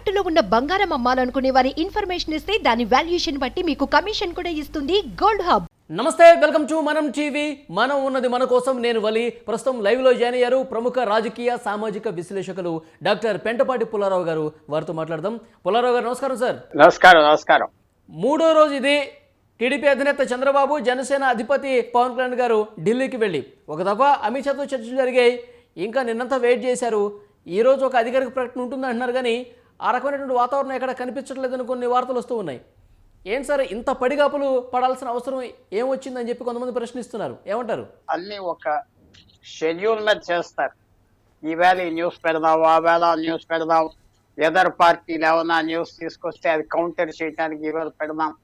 తాకట్టులో ఉన్న బంగారం అమ్మాలనుకునే వారి ఇన్ఫర్మేషన్ ఇస్తే దాని వాల్యుయేషన్ బట్టి మీకు కమిషన్ కూడా ఇస్తుంది గోల్డ్ హబ్. నమస్తే వెల్కమ్ టు మనం టీవీ. మనం ఉన్నది మన కోసం నేను వలి. ప్రస్తుతం లైవ్లో జాయిన్ అయ్యారు ప్రముఖ రాజకీయ సామాజిక విశ్లేషకులు డాక్టర్ పెంటపాటి పుల్లారావు గారు. వారితో మాట్లాడదాం. పుల్లారావు గారు నమస్కారం సార్. నమస్కారం నమస్కారం. మూడో రోజు ఇది. టీడీపీ అధినేత చంద్రబాబు జనసేన అధిపతి పవన్ కళ్యాణ్ గారు ఢిల్లీకి వెళ్ళి. ఒక దఫా అమిత్ షాతో చర్చలు జరిగాయి. ఇంకా నిన్నంతా వెయిట్ చేశారు. ఈ రోజు ఒక అధికారిక ప్రకటన ఉంటుంది అంటున్నారు కానీ ఆ రకమైనటువంటి వాతావరణం ఎక్కడ కనిపించట్లేదని కొన్ని వార్తలు వస్తూ ఉన్నాయి. ఏం సార్ ఇంత పడిగాపులు పడాల్సిన అవసరం ఏమొచ్చిందని చెప్పి కొంతమంది ప్రశ్నిస్తున్నారు. ఏమంటారు? అన్ని ఒక షెడ్యూల్ మీద చేస్తారు. ఈవేళ ఈ న్యూస్ పెడదాం ఆ వేళ ఆ న్యూస్ పెడదాం. ఎదర్ పార్టీలు ఏమైనా న్యూస్ తీసుకొస్తే అది కౌంటర్ చేయడానికి ఈవేళ పెడదాం.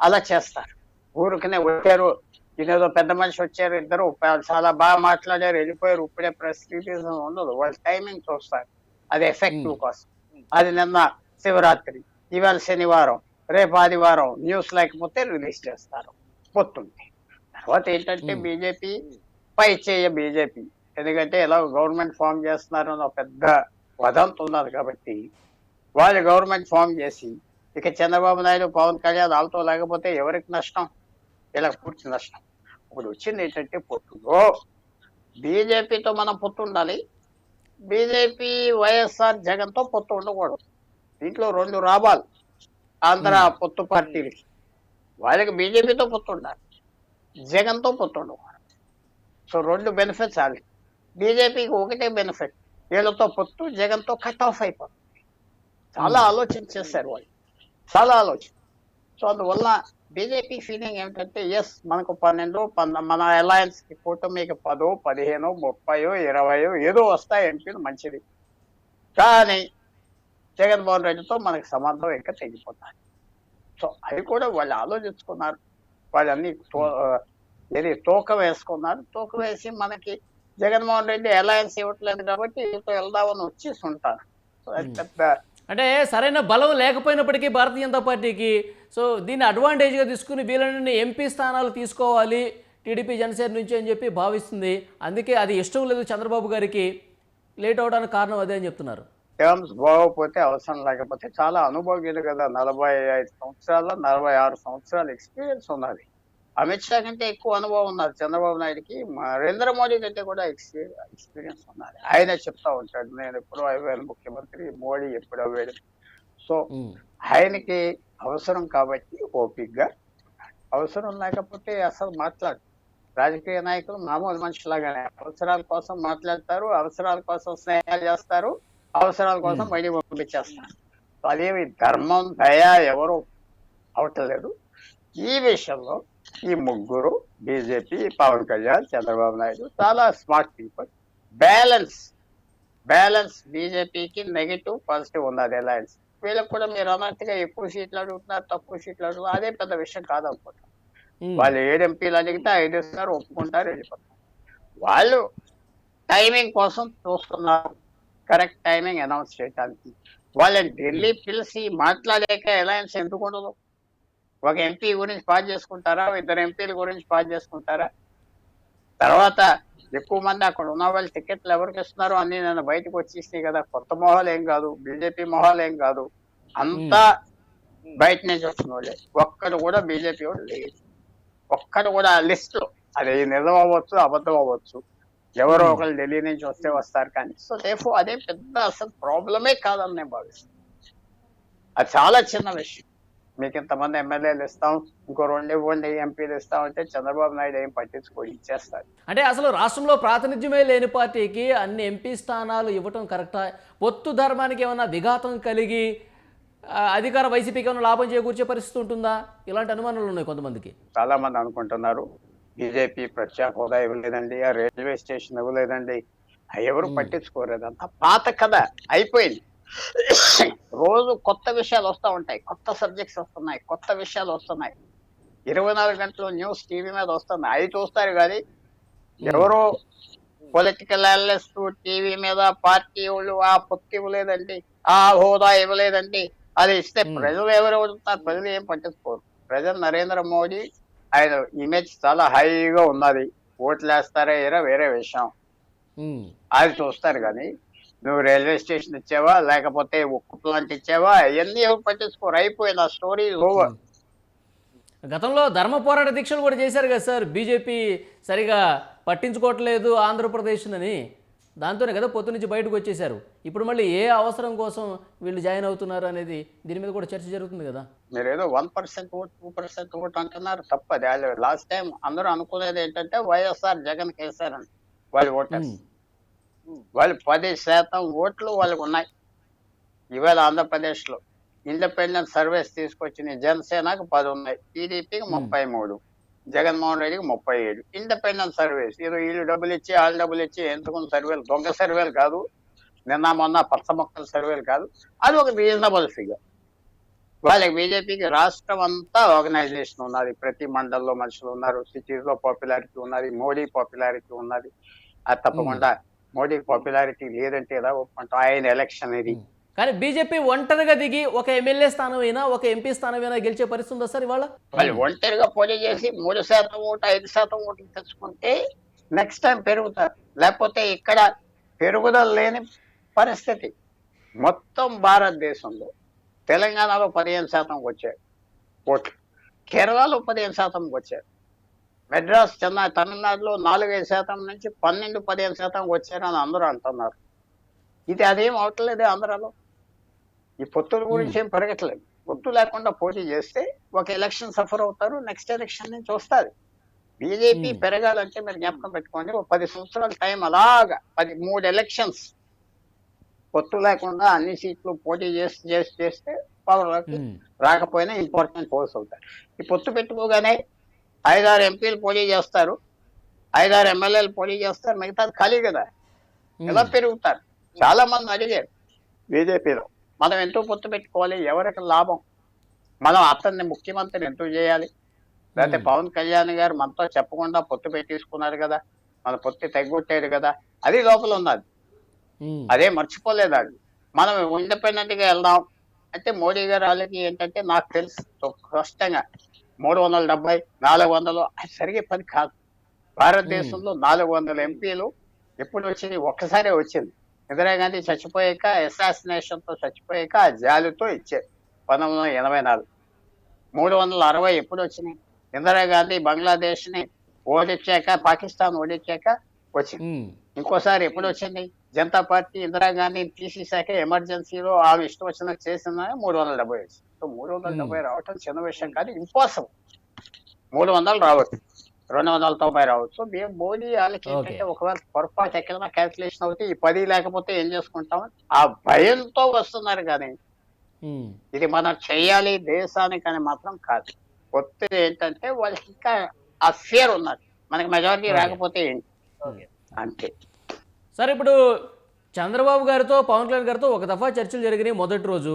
అలా చేస్తారు. ఊరికనే వచ్చారు ఇదేదో పెద్ద మనిషి వచ్చారు ఇద్దరు చాలా బాగా మాట్లాడారు వెళ్ళిపోయారు ఇప్పుడే ప్రెస్ రిలీజ్ ఉండదు. వాళ్ళ టైమింగ్ చూస్తారు. అది ఎఫెక్టివ్ కోసం. అది నిన్న శివరాత్రి. ఇవాళ శనివారం. రేపు ఆదివారం న్యూస్ లేకపోతే రిలీజ్ చేస్తారు. పొత్తుంది. తర్వాత ఏంటంటే బీజేపీ పై చేయ బీజేపీ. ఎందుకంటే ఎలా గవర్నమెంట్ ఫామ్ చేస్తున్నారు అని ఒక పెద్ద వదంతి ఉన్నది కాబట్టి వాళ్ళు గవర్నమెంట్ ఫామ్ చేసి ఇక చంద్రబాబు నాయుడు పవన్ కళ్యాణ్ వాళ్ళతో లేకపోతే ఎవరికి నష్టం? ఇలా పూర్తి నష్టం. ఇప్పుడు వచ్చింది ఏంటంటే పొత్తులో బీజేపీతో మనం పొత్తు ఉండాలి బీజేపీ వైఎస్ఆర్ జగన్తో పొత్తు ఉండకూడదు. దీంట్లో రెండు రాబాలు. ఆంధ్ర పొత్తు పార్టీలకి వాళ్ళకి బీజేపీతో పొత్తు ఉండాలి. జగన్తో పొత్తు ఉండకూడదు. సో రెండు బెనిఫిట్స్ అవి బీజేపీకి ఒకటే బెనిఫిట్. వీళ్ళతో పొత్తు జగన్తో కట్ ఆఫ్ అయిపోతుంది. చాలా ఆలోచన చేశారు వాళ్ళు. చాలా ఆలోచన. సో అందువల్ల బీజేపీ ఫీలింగ్ ఏమిటంటే ఎస్ మనకు పన్నెండు పన్న మన అలయన్స్కి కూటమికి పదో పదిహేనో ముప్పయో ఇరవయో ఏదో వస్తాయి ఎంపీలు మంచిది. కానీ జగన్మోహన్ రెడ్డితో మనకి సంబంధం ఇంకా తెగిపోతాయి. సో అది కూడా వాళ్ళు ఆలోచించుకున్నారు. వాళ్ళన్ని తో- ఆ, ఏది తూకం వేసుకున్నారు. తూకం వేసి మనకి జగన్మోహన్ రెడ్డి అలయన్స్ ఇవ్వట్లేదు కాబట్టి వీళ్ళతో వెళ్దామని వచ్చేసి ఉంటారు. సో అది పెద్ద అంటే సరైన బలం లేకపోయినప్పటికీ భారతీయ జనతా పార్టీకి సో దీన్ని అడ్వాంటేజ్గా తీసుకుని వీళ్ళని ఎంపీ స్థానాలు తీసుకోవాలి టీడీపీ జనసేన నుంచి అని చెప్పి భావిస్తుంది. అందుకే అది ఇష్టం లేదు చంద్రబాబు గారికి. లేట్ అవడానికి కారణం అదే అని చెప్తున్నారు. టర్మ్స్ బాగోకపోతే అవసరం లేకపోతే చాలా అనుభవజ్ఞులు కదా. నలభై ఐదు సంవత్సరాల నలభై ఆరు సంవత్సరాల ఎక్స్పీరియన్స్ ఉన్నది. అమిత్ షా కంటే ఎక్కువ అనుభవం ఉన్నది చంద్రబాబు నాయుడుకి నరేంద్ర మోడీ కంటే కూడా ఎక్స్పీరియన్స్ ఉన్నది ఆయన చెప్తా ఉంటాడు. నేను ఎప్పుడు అయ్యాను ముఖ్యమంత్రి మోడీ ఎప్పుడు అవ్వాడు సో. ఆయనకి అవసరం కాబట్టి ఓపిక్గా అవసరం లేకపోతే అసలు మాట్లాడు. రాజకీయ నాయకులు మామూలు మనుషులాగానే అవసరాల కోసం మాట్లాడతారు అవసరాల కోసం స్నేహాలు చేస్తారు అవసరాల కోసం బయట పంపించేస్తారు. సో అదేమి ధర్మం దయ ఎవరు అవటలేదు ఈ విషయంలో ఈ ముగ్గురు బీజేపీ పవన్ కళ్యాణ్ చంద్రబాబు నాయుడు చాలా స్మార్ట్ పీపుల్. బ్యాలెన్స్ బ్యాలెన్స్ బీజేపీకి నెగిటివ్ పాజిటివ్ ఉన్నది అలయన్స్ వీళ్ళకి కూడా మీరు అన్నట్టుగా ఎక్కువ సీట్లు అడుగుతున్నారు తక్కువ సీట్లు అడుగుతున్నారు అదే పెద్ద విషయం కాదనుకుంటా. ఉమ్. వాళ్ళు ఏడు ఎంపీలు అడిగితే ఐదు ఇస్తారు ఒప్పుకుంటారు వెళ్ళిపోతారు. వాళ్ళు టైమింగ్ కోసం చూస్తున్నారు. కరెక్ట్ టైమింగ్ అనౌన్స్ చేయడానికి వాళ్ళని ఢిల్లీ పిలిచి మాట్లాడాక అలయన్స్ ఎందుకు ఉండదు? ఒక ఎంపీ గురించి పాస్ చేసుకుంటారా? ఇద్దరు ఎంపీల గురించి పాస్ చేసుకుంటారా? తర్వాత ఎక్కువ మంది అక్కడ ఉన్న వాళ్ళు టికెట్లు ఎవరికి ఇస్తున్నారు అన్ని నేను బయటకు వచ్చేసినాయి కదా. కొత్త మొహాలు ఏం కాదు బీజేపీ మొహాలు ఏం కాదు. అంతా బయట నుంచి వచ్చిన వాళ్ళే. ఒక్కడు కూడా బీజేపీ వాడు లేదు ఒక్కడు కూడా లిస్ట్లో అది నిజం అవ్వచ్చు అబద్ధం అవ్వచ్చు. ఎవరో ఒకరు ఢిల్లీ నుంచి వస్తే వస్తారు కానీ. సో రేపు అదే పెద్ద అసలు ప్రాబ్లమే కాదని నేను భావిస్తాను అది చాలా చిన్న విషయం. మీకు ఇంతమంది ఎమ్మెల్యేలు ఇస్తాం ఇంకో రెండు ఇవ్వండి ఎంపీలు ఇస్తాం అంటే చంద్రబాబు నాయుడు ఏం పట్టించుకో ఇచ్చేస్తారు. అంటే అసలు రాష్ట్రంలో ప్రాతినిధ్యమే లేని పార్టీకి అన్ని ఎంపీ స్థానాలు ఇవ్వటం కరెక్టా? పొత్తు ధర్మానికి ఏమైనా విఘాతం కలిగి అధికార వైసీపీకి ఏమైనా లాభం చేకూర్చే పరిస్థితి ఉంటుందా? ఇలాంటి అనుమానాలు ఉన్నాయి కొంతమందికి. చాలా మంది అనుకుంటున్నారు బీజేపీ ప్రత్యేక హోదా ఇవ్వలేదండి ఆ రైల్వే స్టేషన్ ఇవ్వలేదండి. ఎవరు పట్టించుకోలేదు అంత పాత కథ అయిపోయింది. రోజు కొత్త విషయాలు వస్తూ ఉంటాయి. కొత్త సబ్జెక్ట్స్ వస్తున్నాయి. కొత్త విషయాలు వస్తున్నాయి. ఇరవై నాలుగు గంటలు న్యూస్ టీవీ మీద వస్తుంది. అవి చూస్తారు కానీ ఎవరో పొలిటికల్ అనలిస్ట్ టీవీ మీద పార్టీ వాళ్ళు ఆ పొత్తు ఇవ్వలేదండి ఆ హోదా ఇవ్వలేదండి. అది ఇస్తే. ప్రజలు ఎవరు అడుగుతారు ప్రజలు ఏం పట్టించుకోరు. ప్రజలు నరేంద్ర మోడీ ఆయన ఇమేజ్ చాలా హైగా ఉన్నది. ఓట్లు వేస్తారా ఏరా వేరే విషయం. అది చూస్తారు కానీ నువ్వు రైల్వే స్టేషన్ ఇచ్చావా? లేకపోతే ఉక్కు ప్లాంట్ ఇచ్చావా? అవన్నీ ఎవరు పట్టించుకోరు. అయిపోయింది ఆ స్టోరీ. ఓవర్ గతంలో ధర్మ పోరాట దీక్షలు కూడా చేశారు కదా సార్. బీజేపీ సరిగా పట్టించుకోవట్లేదు ఆంధ్రప్రదేశ్ని దాంతోనే కదా పొత్తు నుంచి బయటకు వచ్చేసారు ఇప్పుడు మళ్ళీ ఏ అవసరం కోసం వీళ్ళు జాయిన్ అవుతున్నారు అనేది దీని మీద కూడా చర్చ జరుగుతుంది కదా. మీరు ఏదో one percent vote two percent vote అంటున్నారు. తప్పది. లాస్ట్ టైం అందరూ అనుకునేది ఏంటంటే వైఎస్ఆర్ జగన్ కేసారని వాళ్ళు ఓటర్స్ వాళ్ళు పది శాతం ఓట్లు వాళ్ళకు ఉన్నాయి ఇవాళ ఆంధ్రప్రదేశ్లో ఇండిపెండెంట్ సర్వీస్ తీసుకొచ్చిన జనసేనకు పది ఉన్నాయి. టీడీపీకి ముప్పై మూడు జగన్మోహన్ రెడ్డికి ముప్పై ఏడు. Independent service. ఏదో వీళ్ళు డబ్బులు ఇచ్చి వాళ్ళు డబ్బులు ఇచ్చి ఎందుకున్న సర్వేలు? దొంగ సర్వేలు కాదు. నిన్న మొన్న పచ్చ మొక్కల సర్వేలు కాదు. అది ఒక రీజనబుల్ ఫిగర్ వాళ్ళకి బీజేపీకి రాష్ట్రం అంతా ఆర్గనైజేషన్ ఉన్నది. ప్రతి మండలంలో మనుషులు ఉన్నారు. సిటీస్లో పాపులారిటీ ఉన్నది. మోడీ పాపులారిటీ ఉన్నది. అది తప్పకుండా మోడీ పాపులారిటీ లేదంటే ఎలా ఒప్పుకుంటాం? ఆయన ఎలక్షన్ ఇది కానీ బీజేపీ ఒంటరిగా దిగి ఒక ఎమ్మెల్యే స్థానం అయినా ఒక ఎంపీ స్థానం అయినా గెలిచే పరిస్థితి ఉందా సార్ ఇవాళ? వాళ్ళు ఒంటరిగా పోటీ చేసి మూడు శాతం ఓటు ఐదు శాతం ఓట్లు తెచ్చుకుంటే నెక్స్ట్ టైం పెరుగుతారు లేకపోతే ఇక్కడ పెరుగుదల లేని పరిస్థితి. మొత్తం భారతదేశంలో తెలంగాణలో పదిహేను శాతం వచ్చాయి ఓట్లు. కేరళలో పదిహేను శాతం వచ్చారు మెడ్రాస్ చెన్నై తమిళనాడులో నాలుగైదు శాతం నుంచి పన్నెండు పదిహేను శాతం వచ్చారని అందరూ అంటున్నారు. ఇది అదేం అవట్లేదు ఆంధ్రాలో? ఈ పొత్తుల గురించి ఏం పెరగట్లేదు పొత్తు లేకుండా పోటీ చేస్తే ఒక ఎలక్షన్ సఫర్ అవుతారు నెక్స్ట్ ఎలక్షన్ నుంచి వస్తారు బీజేపీ. పెరగాలంటే మీరు జ్ఞాపకం పెట్టుకోండి ఒక పది సంవత్సరాల టైం అలాగా పది మూడు ఎలక్షన్స్ పొత్తు లేకుండా అన్ని సీట్లు పోటీ చేసి చేసి చేస్తే పవర్లోకి ఉమ్. రాకపోయినా ఇంపార్టెంట్ పోల్స్ అవుతాయి. ఈ పొత్తు పెట్టుకోగానే ఐదారు ఎంపీలు పోటీ చేస్తారు ఐదారు ఎమ్మెల్యేలు పోటీ చేస్తారు మిగతాది ఖాళీ కదా. ఎలా పెరుగుతారు? చాలా మంది అడిగారు. బీజేపీలో. మనం ఎంతో పొత్తు పెట్టుకోవాలి ఎవరికి లాభం? మనం అతన్ని ముఖ్యమంత్రిని ఎంతో చేయాలి. లేకపోతే. పవన్ కళ్యాణ్ గారు మనతో చెప్పకుండా పొత్తు పెట్టేసుకున్నారు కదా మన పొత్తు తగ్గొట్టాడు కదా. అది లోపల ఉన్నది. అదే మర్చిపోలేదు అది. మనం ఇండిపెండెంట్గా వెళ్దాం. అంటే మోడీ గారు వాళ్ళకి ఏంటంటే నాకు తెలుసు స్పష్టంగా మూడు వందల డెబ్బై నాలుగు వందలు అది సరిగే పని కాదు. భారతదేశంలో నాలుగు వందల ఎంపీలు ఎప్పుడు వచ్చింది? ఒక్కసారే వచ్చింది. ఇందిరాగాంధీ చచ్చిపోయాక అసాసినేషన్తో చచ్చిపోయాక ఆ జాలితో ఇచ్చారు పంతొమ్మిది వందల ఎనభై నాలుగు. మూడు వందల అరవై ఎప్పుడు వచ్చినాయి? ఇందిరాగాంధీ బంగ్లాదేశ్ని ఓడించాక పాకిస్తాన్ ఓడించాక వచ్చింది. ఇంకోసారి ఎప్పుడు వచ్చింది? జనతా పార్టీ ఇందిరాగాంధీ తీసేశాక ఎమర్జెన్సీలో ఆమె ఇష్టం వచ్చినట్టు చేసిందని మూడు వందల డెబ్బై వచ్చింది. సో మూడు వందల డెబ్బై రావటం చిన్న విషయం కాదు ఇంపాసిబుల్ మూడు వందలు రావచ్చు. రెండు వందల తొంభై రావచ్చు. మేము మోడీ వాళ్ళకి ఏంటంటే. ఒకవేళ పొరపాటు ఎక్కడైనా క్యాల్కులేషన్ అవుతే ఈ పది లేకపోతే ఏం చేసుకుంటాం ఆ భయంతో వస్తున్నారు కానీ. ఇది మనం చేయాలి దేశానికి అని మాత్రం కాదు. ఒత్తిడి ఏంటంటే వాళ్ళకి ఇంకా ఆ ఫియర్ ఉన్నది. మనకి మెజారిటీ. రాకపోతే ఏంటి అంతే. సరే ఇప్పుడు చంద్రబాబు గారితో పవన్ కళ్యాణ్ గారితో ఒక దఫా చర్చలు జరిగినాయి మొదటి రోజు.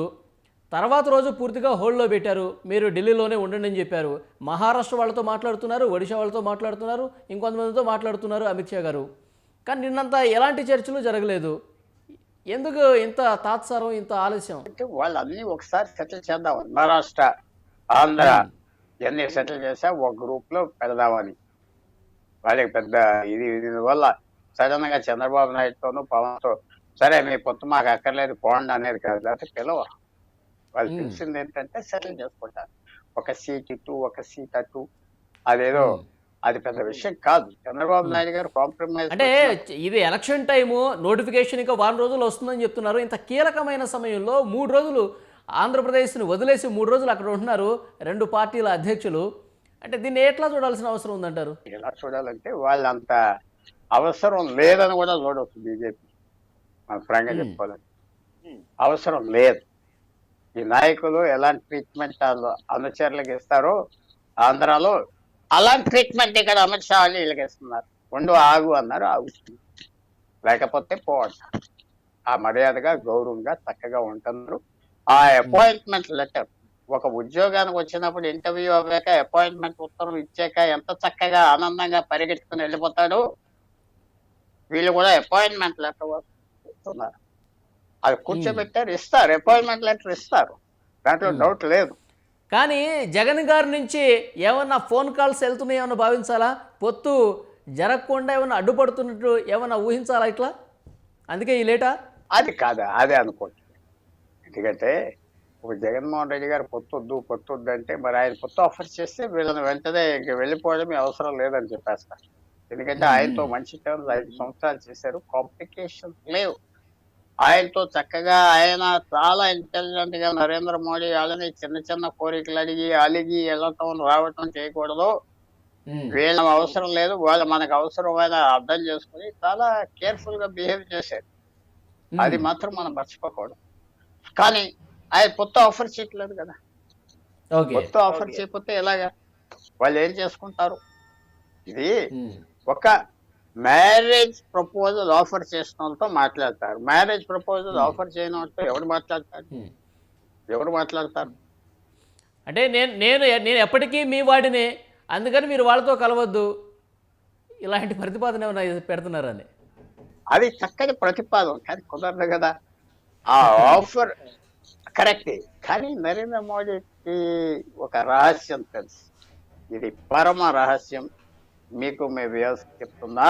తర్వాత రోజు పూర్తిగా హోల్డ్లో పెట్టారు. మీరు ఢిల్లీలోనే ఉండండి అని చెప్పారు. మహారాష్ట్ర వాళ్ళతో మాట్లాడుతున్నారు ఒడిశా వాళ్ళతో మాట్లాడుతున్నారు ఇంకొంతమందితో మాట్లాడుతున్నారు అమిత్ షా గారు. కానీ నిన్నంత ఎలాంటి చర్చలు జరగలేదు. ఎందుకు ఇంత తాత్సారం ఇంత ఆలస్యం? అంటే వాళ్ళు అన్ని ఒకసారి సెటిల్ చేద్దాం మహారాష్ట్ర ఆంధ్ర ఇవన్నీ సెటిల్ చేసా ఒక గ్రూప్లో పెడదామని. వాళ్ళకి పెద్ద ఇది దీని వల్ల సడన్గా చంద్రబాబు నాయుడుతోనూ పవన్తో సరే మీ పొత్తు మాకు అక్కర్లేదు పోండి అనేది కాదు లేకపోతే పిలవ? వాళ్ళు. తెలిసింది ఏంటంటే సెటిల్ చేసుకుంటారు. ఒక సీట్ ఇటు ఒక సీట్ అటు. అదేదో. అది పెద్ద విషయం కాదు. చంద్రబాబు నాయుడు గారు కాంప్రమైజ్ అంటే ఇది ఎలక్షన్ టైము నోటిఫికేషన్ ఇంకా వారం రోజులు వస్తుందని చెప్తున్నారు. ఇంత కీలకమైన సమయంలో మూడు రోజులు ఆంధ్రప్రదేశ్ని వదిలేసి మూడు రోజులు అక్కడ ఉంటున్నారు రెండు పార్టీల అధ్యక్షులు. అంటే దీన్ని ఎట్లా చూడాల్సిన అవసరం ఉందంటారు? ఎలా చూడాలంటే వాళ్ళంత అవసరం లేదని కూడా చూడవచ్చు బీజేపీ. ఫ్రాంక్గా. చెప్పుకోవాలంటే అవసరం లేదు. ఈ నాయకులు ఎలాంటి ట్రీట్మెంట్ అనుచరులకు ఇస్తారో ఆంధ్రాలో అలాంటి ట్రీట్మెంట్ ఇక్కడ అమిత్ షా వీళ్ళకి ఇస్తున్నారు. ఉండు ఆగు అన్నారు ఆగుతుంది లేకపోతే పోవట ఆ మర్యాదగా గౌరవంగా చక్కగా ఉంటున్నారు. ఆ అపాయింట్మెంట్ లెటర్ ఒక ఉద్యోగానికి వచ్చినప్పుడు ఇంటర్వ్యూ అవ్వాక అపాయింట్మెంట్ ఉత్తరం ఇచ్చాక ఎంత చక్కగా ఆనందంగా పరిగెత్తుకుని వెళ్ళిపోతాడు వీళ్ళు కూడా అపాయింట్మెంట్ లెటర్ ఇస్తున్నారు. అది కూర్చోబెట్టారు ఇస్తారు. అపాయింట్మెంట్ లెటర్ ఇస్తారు. దాంట్లో Hmm. డౌట్ లేదు. కానీ జగన్ గారి నుంచి ఏమన్నా ఫోన్ కాల్స్ వెళ్తున్నాయేమన్నా భావించాలా? పొత్తు జరగకుండా ఏమన్నా అడ్డుపడుతున్నట్టు ఏమన్నా ఊహించాలా ఇట్లా? అందుకే ఈ లేటా? అది కాదు? అదే అనుకోండి. ఎందుకంటే ఒక జగన్మోహన్ రెడ్డి గారు పొత్తొద్దు పొత్తొద్దు అంటే మరి ఆయన పొత్తు ఆఫర్ చేస్తే వీళ్ళని వెంటనే ఇంక వెళ్ళిపోవడం అవసరం లేదని చెప్పేస్తారు. ఎందుకంటే ఆయనతో మంచి టర్మ్స్ ఐదు సంవత్సరాలు చేశారు. కాంప్లికేషన్స్ లేవు. ఆయనతో చక్కగా ఆయన చాలా ఇంటెలిజెంట్గా నరేంద్ర మోడీ వాళ్ళని చిన్న చిన్న కోరికలు అడిగి అలిగి వెళ్ళటం రావటం చేయకూడదు. వీళ్ళ అవసరం లేదు. వాళ్ళు మనకు అవసరమైన అర్థం చేసుకుని చాలా కేర్ఫుల్గా బిహేవ్ చేశారు. అది మాత్రం మనం మర్చిపోకూడదు. కానీ ఆయన కొత్త ఆఫర్ చేయట్లేదు కదా. ఓకే. కొత్త ఆఫర్ చేయకపోతే ఎలాగా? వాళ్ళు ఏం చేసుకుంటారు? ఇది ఒక మ్యారేజ్ ప్రపోజల్ ఆఫర్ చేసిన వాళ్ళతో మాట్లాడతారు. మ్యారేజ్ ప్రపోజల్ ఆఫర్ చేయని వాళ్ళతో ఎవరు మాట్లాడతారు? ఉమ్. ఎవరు మాట్లాడతారు? అంటే నేను నేను నేను ఎప్పటికీ మీ వాడిని అందుకని మీరు వాళ్ళతో కలవద్దు. ఇలాంటి ప్రతిపాదన ఏమైనా పెడుతున్నారని. అది చక్కని ప్రతిపాదన కానీ కుదరదు కదా. ఆ ఆఫర్ కరెక్టే కానీ నరేంద్ర మోడీకి ఒక రహస్యం తెలుసు. ఇది పరమ రహస్యం. మీకు మీ వ్యూస్ చెప్తున్నా.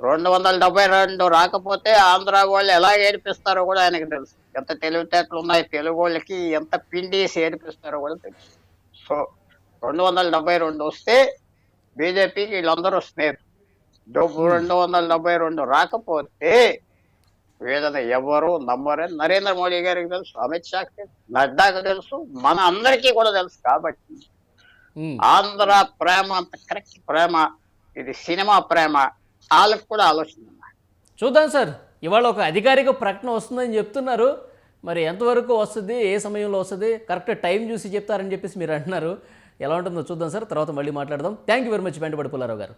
రెండు వందల డెబ్బై రెండు రాకపోతే ఆంధ్ర వాళ్ళు ఎలా ఏడిపిస్తారో కూడా ఆయనకు తెలుసు. ఎంత తెలివితేటలు ఉన్నాయి తెలుగు వాళ్ళకి ఎంత పిండేసి ఏడిపిస్తారో కూడా తెలుసు. సో రెండు వందల డెబ్బై రెండు వస్తే బీజేపీకి వీళ్ళందరూ స్నేహితులు డబ్బు రెండు వందల డెబ్బై రెండు రాకపోతే వీళ్ళని ఎవరు నమ్మరని నరేంద్ర మోడీ గారికి తెలుసు అమిత్ షాకి తెలుసు నడ్డాకు తెలుసు మన అందరికీ కూడా తెలుసు కాబట్టి ఆంధ్ర ప్రేమ అంత కరెక్ట్ ప్రేమ ఇది సినిమా ప్రేమ వాళ్ళకి కూడా ఆలోచన. చూద్దాం సార్. ఇవాళ ఒక అధికారిక ప్రకటన వస్తుందని చెప్తున్నారు. మరి ఎంతవరకు వస్తుంది ఏ సమయంలో వస్తుంది కరెక్ట్ టైం చూసి చెప్తారని చెప్పేసి మీరు అంటున్నారు. ఎలా ఉంటుందో చూద్దాం సార్. తర్వాత మళ్ళీ మాట్లాడదాం. థ్యాంక్ యూ వెరీ మచ్ వెంటబడి పుల్లారావు గారు.